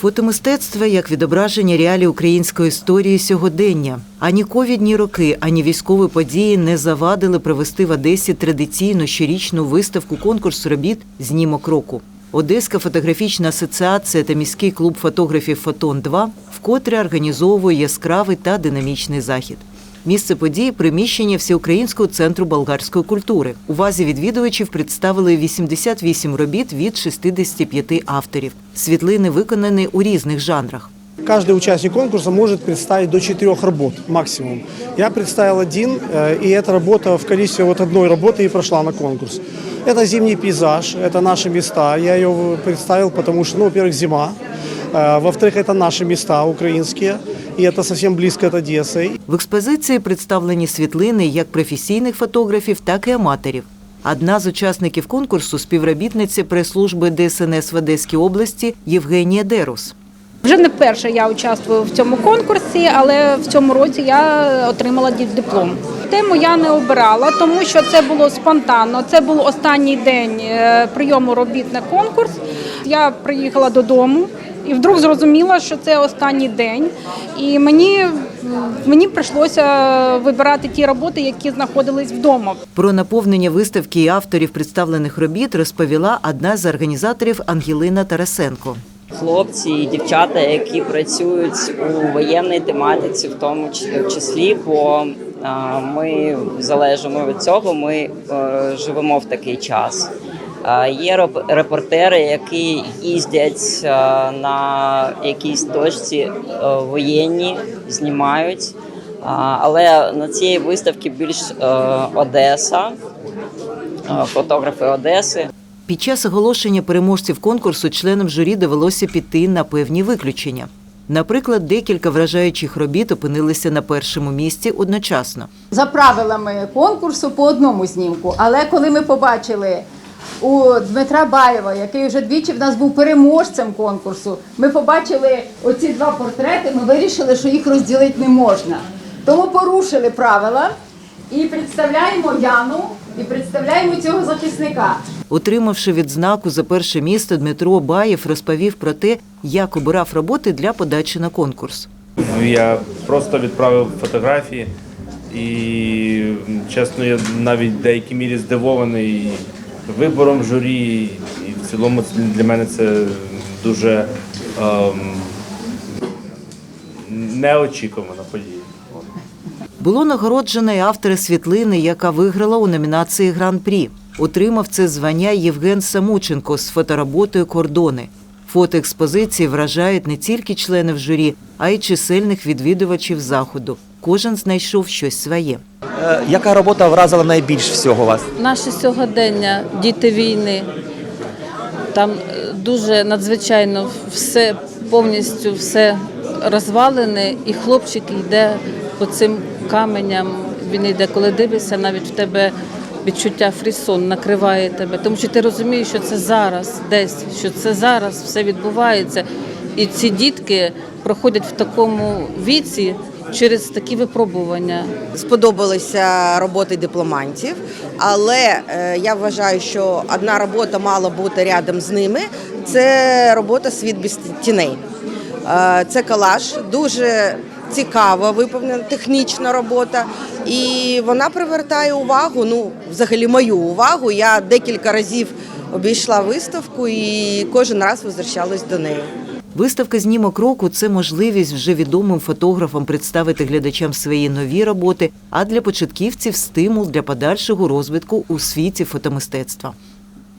Фотомистецтво як відображення реалій української історії сьогодення. Ані ковідні роки, ані військові події не завадили провести в Одесі традиційну щорічну виставку конкурсу робіт Знімок року. Одеська фотографічна асоціація та міський клуб фотографів Фотон 2 вкотре організовує яскравий та динамічний захід. Місце події приміщення Всеукраїнського центру болгарської культури. Увазі відвідувачів представили 88 робіт від 65 авторів. Світлини виконані у різних жанрах. Каждый участник конкурса может представить до четырех работ максимум. Я представил один, э, и эта работа в количестве вот одной работы и прошла на конкурс. Это зимний пейзаж, это наши места. Я ее представил, потому что, ну, во-первых, зима. Э, Во-вторых, это наши места украинские, и это совсем близко от Одессы. В експозиції представлені світлини як професійних фотографів, так і аматорів. Одна з учасників конкурсу співробітниця прес-служби ДСНС в Одеській області Євгенія Дерус. Вже не вперше я участвую в цьому конкурсі, але в цьому році я отримала диплом. Тему я не обирала, тому що це було спонтанно. Це був останній день е, прийому робіт на конкурс. Я приїхала додому і вдруг зрозуміла, що це останній день. І мені, мені прийшлося вибирати ті роботи, які знаходились вдома. Про наповнення виставки і авторів представлених робіт розповіла одна з організаторів Ангелина Тарасенко. Хлопці і дівчата, які працюють у воєнній тематиці, в тому числі- числі, бо ми залежимо від цього. Ми е, живемо в такий час. Є репортери, які їздять е, на якійсь точці е, воєнні, знімають. Але на цій виставці більш е, Одеса, е, фотографи Одеси. Під час оголошення переможців конкурсу членам журі довелося піти на певні виключення. Наприклад, декілька вражаючих робіт опинилися на першому місці одночасно. за правилами конкурсу по одному знімку. Але коли ми побачили у Дмитра Баєва, який вже двічі в нас був переможцем конкурсу, ми побачили оці два портрети, ми вирішили, що їх розділити не можна. Тому порушили правила і представляємо Яну, і представляємо цього захисника. Отримавши відзнаку за перше місце, Дмитро Баєв розповів про те, як обирав роботи для подачі на конкурс. Я просто відправив фотографії, і чесно, я навіть в деякій мірі здивований вибором журі. І в цілому для мене це дуже ем, неочікувана подія. Було нагороджено і автора світлини, яка виграла у номінації Гран-прі. Отримав це звання Євген Самученко з фотороботою Кордони. Фотоекспозиції вражають не тільки членів журі, а й чисельних відвідувачів заходу. Кожен знайшов щось своє. Е, Яка робота вразила найбільш всього вас? Наше сьогодення, діти війни. Там е, дуже надзвичайно все повністю все розвалене, і хлопчик йде по цим каменям. Він йде, коли дивишся, навіть в тебе відчуття фрісон накриває тебе, тому що ти розумієш, що це зараз десь, що це зараз все відбувається. І ці дітки проходять в такому віці через такі випробування. сподобалися роботи дипломантів, але е, я вважаю, що одна робота мала бути рядом з ними. Це робота Світ без тіней. Е, Це колаж, дуже цікава, виповнена технічна робота, і вона привертає увагу. Ну, взагалі, мою увагу. Я декілька разів обійшла виставку і кожен раз возвращалась до неї. Виставка знімок року це можливість вже відомим фотографам представити глядачам свої нові роботи, а для початківців стимул для подальшого розвитку у світі фотомистецтва.